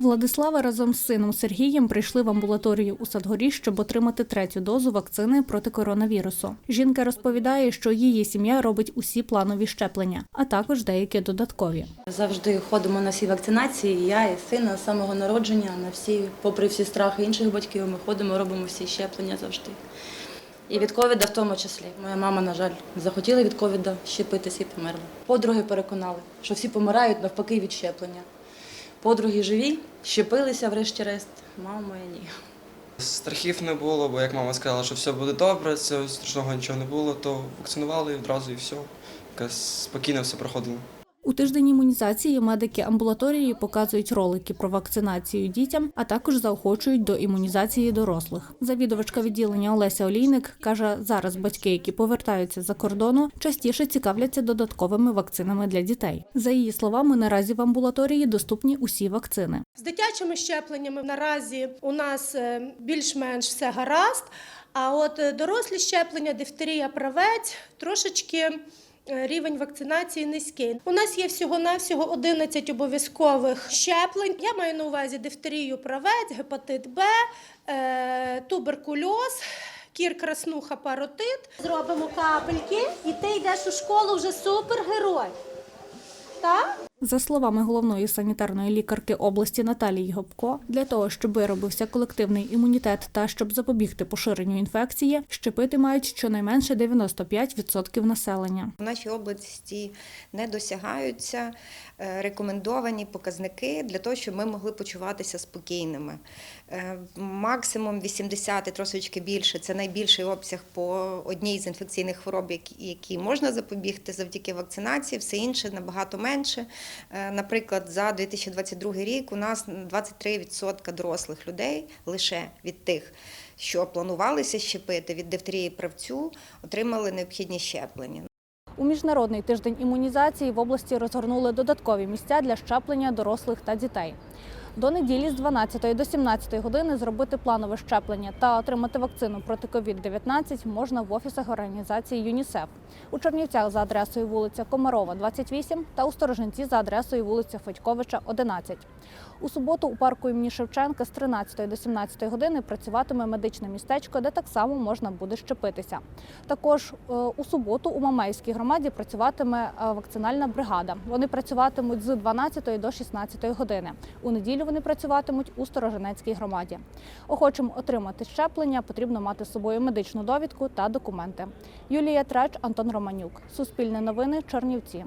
Владислава разом з сином Сергієм прийшли в амбулаторію у Садгорі, щоб отримати третю дозу вакцини проти коронавірусу. Жінка розповідає, що її сім'я робить усі планові щеплення, а також деякі додаткові. Завжди ходимо на всі вакцинації. Я і сина з самого народження на всі, попри всі страхи інших батьків, ми ходимо, робимо всі щеплення завжди. І від ковіда в тому числі. Моя мама, на жаль, захотіла від ковіда щепитися і померла. Подруги переконали, що всі помирають навпаки від щеплення. Подруги живі, щепилися врешті-решт. Мама моя ні. Страхів не було, бо як мама сказала, що все буде добре, цього страшного нічого не було, то вакцинували і одразу і все. Якось спокійно все проходило. У тиждень імунізації медики амбулаторії показують ролики про вакцинацію дітям, а також заохочують до імунізації дорослих. Завідувачка відділення Олеся Олійник каже, зараз батьки, які повертаються за кордону, частіше цікавляться додатковими вакцинами для дітей. За її словами, наразі в амбулаторії доступні усі вакцини. З дитячими щепленнями наразі у нас е, більш-менш все гаразд. А от е, дорослі щеплення, дифтерія, правець трошечки. Е, Рівень вакцинації низький. У нас є всього-навсього 11 обов'язкових щеплень. Я маю на увазі дифтерію, правець, гепатит Б, е, туберкульоз, кір, краснуха, паротит. Зробимо капельки, і ти йдеш у школу вже супергерой. Так? За словами головної санітарної лікарки області Наталії Гопко, для того, щоб виробився колективний імунітет та щоб запобігти поширенню інфекції, щепити мають щонайменше 95% населення. В нашій області не досягаються е, рекомендовані показники для того, щоб ми могли почуватися спокійними. Е, Максимум 80 і трошечки більше це найбільший обсяг по одній з інфекційних хвороб, які можна запобігти завдяки вакцинації, все інше набагато менше. Е, Наприклад, за 2022 рік у нас 23% дорослих людей лише від тих, що планувалися щепити від дифтерії правцю, отримали необхідні щеплення. У міжнародний тиждень імунізації в області розгорнули додаткові місця для щеплення дорослих та дітей. До неділі з 12 до 17 години зробити планове щеплення та отримати вакцину проти COVID-19 можна в офісах організації ЮНІСЕФ у Чернівцях за адресою вулиця Комарова, 28 та у Сторожинці за адресою вулиця Федьковича, 11. У суботу у парку імені Шевченка з 13 до 17 години працюватиме медичне містечко, де так само можна буде щепитися. Також е, у суботу у Мамейській громаді працюватиме е, вакцинальна бригада. Вони працюватимуть з 12 до 16 години. У неділю вони працюватимуть у Сторожинецькій громаді. Охочим отримати щеплення потрібно мати з собою медичну довідку та документи. Юлія Трач, Антон Романюк. Суспільне новини, Чернівці.